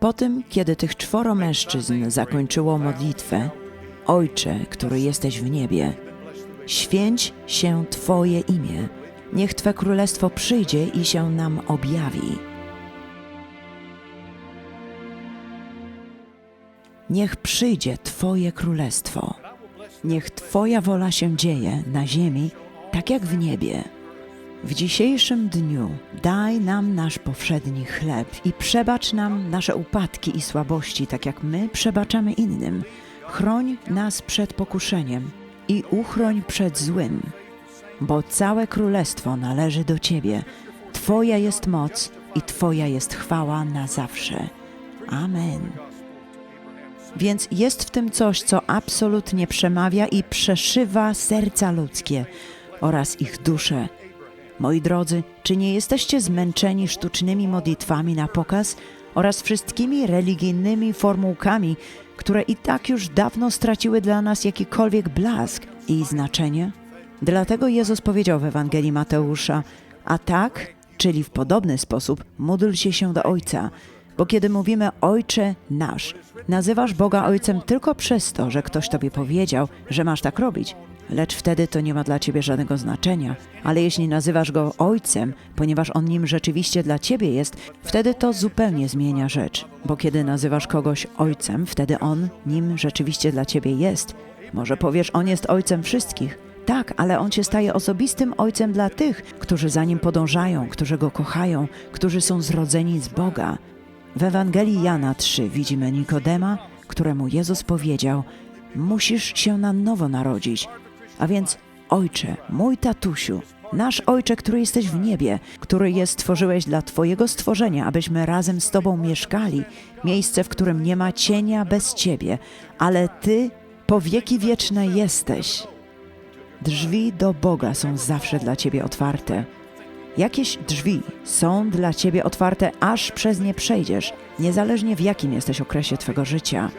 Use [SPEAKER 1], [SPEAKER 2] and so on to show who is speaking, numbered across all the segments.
[SPEAKER 1] Po tym, kiedy tych czworo mężczyzn zakończyło modlitwę, Ojcze, który jesteś w niebie, święć się Twoje imię, niech Twe królestwo przyjdzie i się nam objawi. Niech przyjdzie Twoje królestwo. Niech Twoja wola się dzieje na ziemi, tak jak w niebie. W dzisiejszym dniu daj nam nasz powszedni chleb i przebacz nam nasze upadki i słabości, tak jak my przebaczamy innym. Chroń nas przed pokuszeniem i uchroń przed złym, bo całe królestwo należy do Ciebie. Twoja jest moc i Twoja jest chwała na zawsze. Amen. Więc jest w tym coś, co absolutnie przemawia i przeszywa serca ludzkie oraz ich dusze. Moi drodzy, czy nie jesteście zmęczeni sztucznymi modlitwami na pokaz oraz wszystkimi religijnymi formułkami, które i tak już dawno straciły dla nas jakikolwiek blask i znaczenie? Dlatego Jezus powiedział w Ewangelii Mateusza: A tak, czyli w podobny sposób, módl się się do Ojca. Bo kiedy mówimy Ojcze nasz, nazywasz Boga Ojcem tylko przez to, że ktoś tobie powiedział, że masz tak robić. Lecz wtedy to nie ma dla ciebie żadnego znaczenia. Ale jeśli nazywasz go Ojcem, ponieważ on nim rzeczywiście dla ciebie jest, wtedy to zupełnie zmienia rzecz. Bo kiedy nazywasz kogoś Ojcem, wtedy on nim rzeczywiście dla ciebie jest. Może powiesz, on jest Ojcem wszystkich. Tak, ale on się staje osobistym ojcem dla tych, którzy za nim podążają, którzy go kochają, którzy są zrodzeni z Boga. W Ewangelii Jana 3 widzimy Nikodema, któremu Jezus powiedział: Musisz się na nowo narodzić. A więc, ojcze, mój tatusiu, nasz ojcze, który jesteś w niebie, który je stworzyłeś dla Twojego stworzenia, abyśmy razem z Tobą mieszkali, miejsce, w którym nie ma cienia bez Ciebie, ale Ty po wieki wieczne jesteś. Drzwi do Boga są zawsze dla Ciebie otwarte. Jakieś drzwi są dla Ciebie otwarte, aż przez nie przejdziesz, niezależnie w jakim jesteś okresie Twego życia.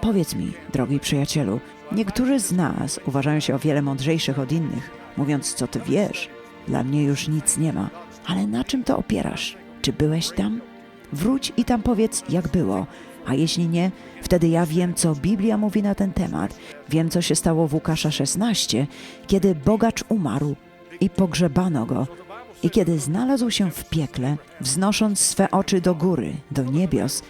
[SPEAKER 1] Powiedz mi, drogi przyjacielu, niektórzy z nas uważają się o wiele mądrzejszych od innych, mówiąc, co Ty wiesz. Dla mnie już nic nie ma. Ale na czym to opierasz? Czy byłeś tam? Wróć i tam powiedz, jak było. A jeśli nie, wtedy ja wiem, co Biblia mówi na ten temat. Wiem, co się stało w Łukasza 16, kiedy bogacz umarł i pogrzebano go. I kiedy znalazł się w piekle, wznosząc swe oczy do góry, do niebios,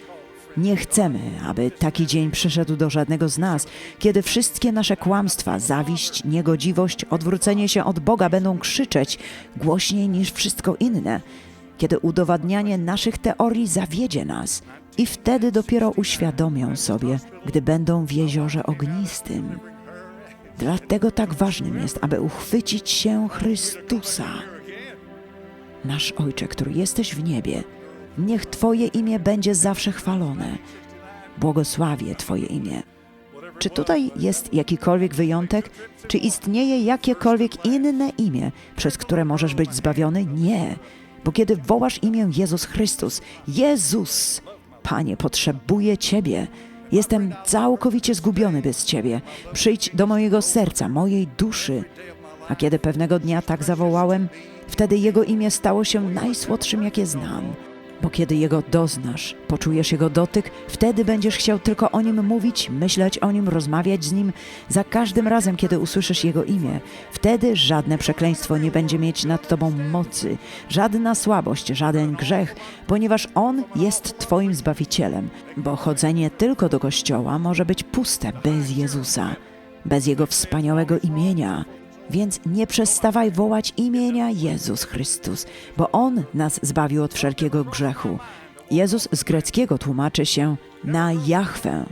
[SPEAKER 1] nie chcemy, aby taki dzień przyszedł do żadnego z nas, kiedy wszystkie nasze kłamstwa, zawiść, niegodziwość, odwrócenie się od Boga będą krzyczeć głośniej niż wszystko inne, kiedy udowadnianie naszych teorii zawiedzie nas i wtedy dopiero uświadomią sobie, gdy będą w jeziorze ognistym. Dlatego tak ważnym jest, aby uchwycić się Chrystusa. Nasz Ojcze, który jesteś w niebie, niech Twoje imię będzie zawsze chwalone. Błogosławię Twoje imię. Czy tutaj jest jakikolwiek wyjątek? Czy istnieje jakiekolwiek inne imię, przez które możesz być zbawiony? Nie. Bo kiedy wołasz imię Jezus Chrystus, Jezus, Panie, potrzebuję Ciebie. Jestem całkowicie zgubiony bez Ciebie. Przyjdź do mojego serca, mojej duszy. A kiedy pewnego dnia tak zawołałem, wtedy Jego imię stało się najsłodszym, jakie znam. Bo kiedy Jego doznasz, poczujesz Jego dotyk, wtedy będziesz chciał tylko o Nim mówić, myśleć o Nim, rozmawiać z Nim. Za każdym razem, kiedy usłyszysz Jego imię, wtedy żadne przekleństwo nie będzie mieć nad Tobą mocy, żadna słabość, żaden grzech, ponieważ On jest Twoim Zbawicielem. Bo chodzenie tylko do Kościoła może być puste bez Jezusa, bez Jego wspaniałego imienia. Więc nie przestawaj wołać imienia Jezus Chrystus, bo On nas zbawił od wszelkiego grzechu. Jezus z greckiego tłumaczy się na Jahwę.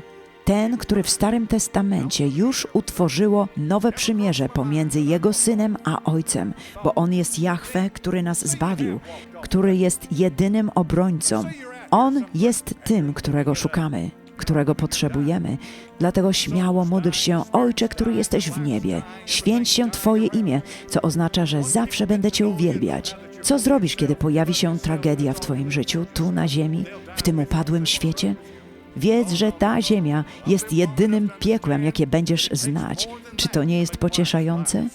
[SPEAKER 1] Ten, który w Starym Testamencie już utworzyło nowe przymierze pomiędzy Jego Synem a Ojcem, bo On jest Jahwe, który nas zbawił, który jest jedynym obrońcą. On jest tym, którego szukamy którego potrzebujemy. Dlatego śmiało módl się, Ojcze, który jesteś w niebie, święć się Twoje imię, co oznacza, że zawsze będę Cię uwielbiać. Co zrobisz, kiedy pojawi się tragedia w Twoim życiu, tu na ziemi, w tym upadłym świecie? Wiedz, że ta ziemia jest jedynym piekłem, jakie będziesz znać. Czy to nie jest pocieszające?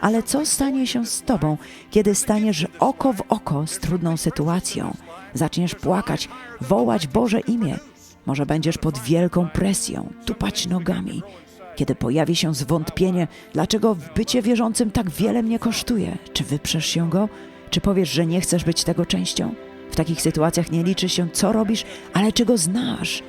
[SPEAKER 1] Ale co stanie się z tobą, kiedy staniesz oko w oko z trudną sytuacją? Zaczniesz płakać, wołać Boże imię. Może będziesz pod wielką presją, tupać nogami. Kiedy pojawi się zwątpienie, dlaczego bycie wierzącym tak wiele mnie kosztuje? Czy wyprzesz się go? Czy powiesz, że nie chcesz być tego częścią? W takich sytuacjach nie liczy się, co robisz, ale czego znasz.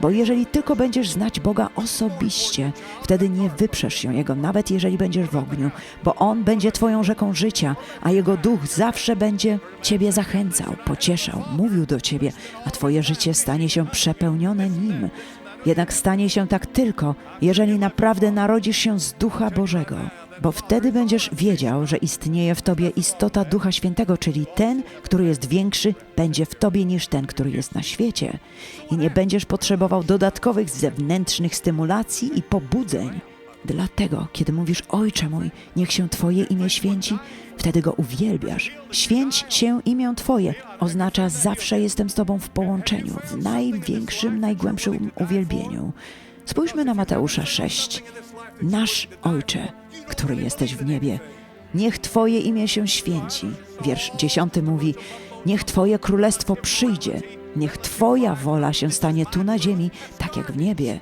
[SPEAKER 1] Bo jeżeli tylko będziesz znać Boga osobiście, wtedy nie wyprzesz się Jego, nawet jeżeli będziesz w ogniu, bo On będzie Twoją rzeką życia, a Jego duch zawsze będzie Ciebie zachęcał, pocieszał, mówił do Ciebie, a Twoje życie stanie się przepełnione Nim. Jednak stanie się tak tylko, jeżeli naprawdę narodzisz się z Ducha Bożego, bo wtedy będziesz wiedział, że istnieje w Tobie istota Ducha Świętego, czyli ten, który jest większy, będzie w Tobie niż ten, który jest na świecie. I nie będziesz potrzebował dodatkowych zewnętrznych stymulacji i pobudzeń. Dlatego, kiedy mówisz Ojcze mój, niech się Twoje imię święci, wtedy go uwielbiasz. Święć się imię Twoje oznacza zawsze jestem z Tobą w połączeniu, w największym, najgłębszym uwielbieniu. Spójrzmy na Mateusza 6. Nasz Ojcze, który jesteś w niebie, niech Twoje imię się święci. Wiersz dziesiąty mówi, niech Twoje królestwo przyjdzie, niech Twoja wola się stanie tu na ziemi, tak jak w niebie.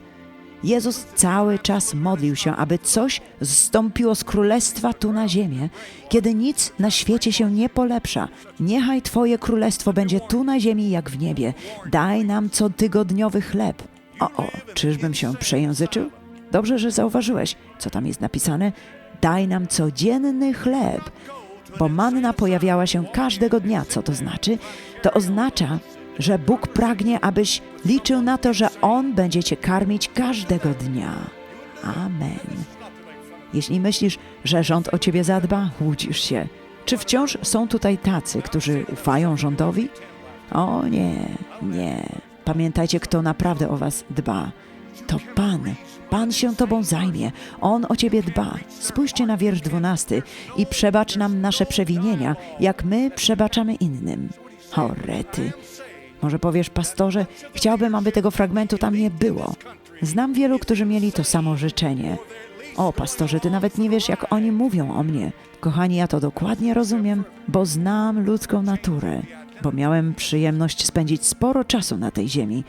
[SPEAKER 1] Jezus cały czas modlił się, aby coś zstąpiło z królestwa tu na ziemię, kiedy nic na świecie się nie polepsza. Niechaj Twoje królestwo będzie tu na ziemi jak w niebie. Daj nam cotygodniowy chleb. O, o, czyżbym się przejęzyczył? Dobrze, że zauważyłeś, co tam jest napisane. Daj nam codzienny chleb. Bo manna pojawiała się każdego dnia. Co to znaczy? To oznacza, że Bóg pragnie, abyś liczył na to, że On będzie cię karmić każdego dnia. Amen. Jeśli myślisz, że rząd o ciebie zadba, łudzisz się. Czy wciąż są tutaj tacy, którzy ufają rządowi? O nie, nie. Pamiętajcie, kto naprawdę o was dba. To Pan. Pan się tobą zajmie. On o ciebie dba. Spójrzcie na wiersz dwunasty i przebacz nam nasze przewinienia, jak my przebaczamy innym. O, rety. Może powiesz, pastorze, chciałbym, aby tego fragmentu tam nie było. Znam wielu, którzy mieli to samo życzenie. O, pastorze, ty nawet nie wiesz, jak oni mówią o mnie. Kochani, ja to dokładnie rozumiem, bo znam ludzką naturę, bo miałem przyjemność spędzić sporo czasu na tej ziemi.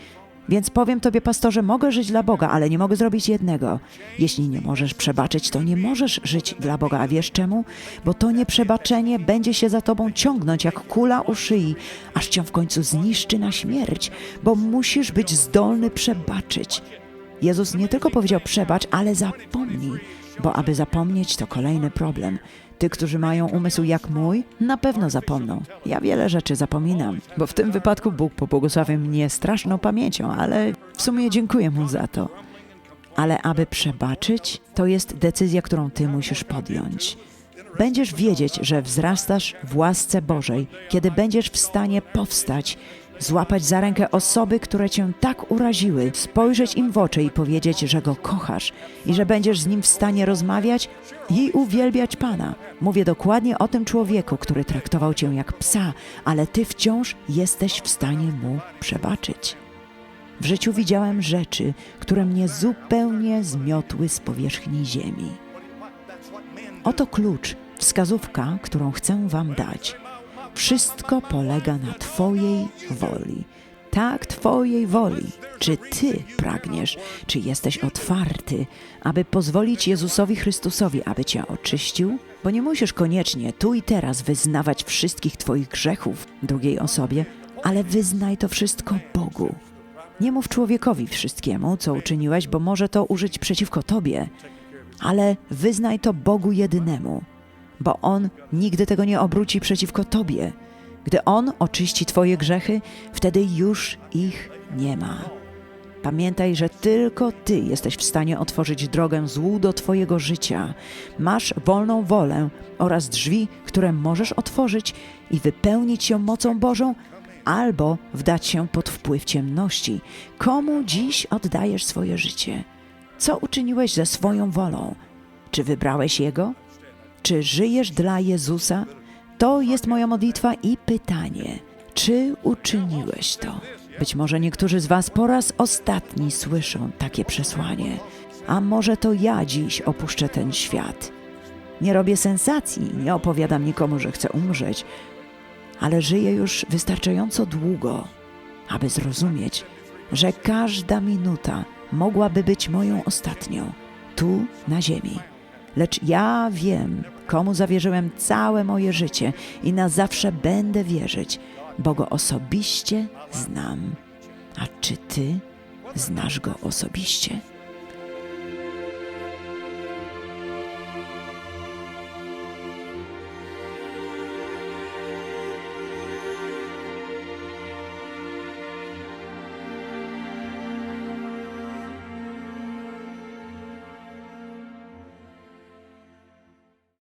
[SPEAKER 1] Więc powiem tobie, pastorze, mogę żyć dla Boga, ale nie mogę zrobić jednego. Jeśli nie możesz przebaczyć, to nie możesz żyć dla Boga. A wiesz czemu? Bo to nieprzebaczenie będzie się za tobą ciągnąć jak kula u szyi, aż cię w końcu zniszczy na śmierć, bo musisz być zdolny przebaczyć. Jezus nie tylko powiedział przebacz, ale zapomnij, bo aby zapomnieć to kolejny problem. Ty, którzy mają umysł jak mój, na pewno zapomną. Ja wiele rzeczy zapominam, bo w tym wypadku Bóg pobłogosławił mnie straszną pamięcią, ale w sumie dziękuję Mu za to. Ale aby przebaczyć, to jest decyzja, którą Ty musisz podjąć. Będziesz wiedzieć, że wzrastasz w łasce Bożej, kiedy będziesz w stanie powstać, złapać za rękę osoby, które cię tak uraziły, spojrzeć im w oczy i powiedzieć, że go kochasz i że będziesz z nim w stanie rozmawiać i uwielbiać Pana. Mówię dokładnie o tym człowieku, który traktował cię jak psa, ale ty wciąż jesteś w stanie mu przebaczyć. W życiu widziałem rzeczy, które mnie zupełnie zmiotły z powierzchni ziemi. Oto klucz, wskazówka, którą chcę Wam dać. Wszystko polega na Twojej woli. Tak, Twojej woli. Czy Ty pragniesz, czy jesteś otwarty, aby pozwolić Jezusowi Chrystusowi, aby Cię oczyścił? Bo nie musisz koniecznie tu i teraz wyznawać wszystkich Twoich grzechów drugiej osobie, ale wyznaj to wszystko Bogu. Nie mów człowiekowi wszystkiemu, co uczyniłeś, bo może to użyć przeciwko Tobie, ale wyznaj to Bogu jedynemu bo On nigdy tego nie obróci przeciwko Tobie. Gdy On oczyści Twoje grzechy, wtedy już ich nie ma. Pamiętaj, że tylko Ty jesteś w stanie otworzyć drogę złu do Twojego życia. Masz wolną wolę oraz drzwi, które możesz otworzyć i wypełnić ją mocą Bożą, albo wdać się pod wpływ ciemności. Komu dziś oddajesz swoje życie? Co uczyniłeś ze swoją wolą? Czy wybrałeś Jego? Czy żyjesz dla Jezusa? To jest moja modlitwa i pytanie. Czy uczyniłeś to? Być może niektórzy z Was po raz ostatni słyszą takie przesłanie. A może to ja dziś opuszczę ten świat? Nie robię sensacji, nie opowiadam nikomu, że chcę umrzeć, ale żyję już wystarczająco długo, aby zrozumieć, że każda minuta mogłaby być moją ostatnią, tu na ziemi. Lecz ja wiem, komu zawierzyłem całe moje życie i na zawsze będę wierzyć, bo go osobiście znam. A czy ty znasz go osobiście?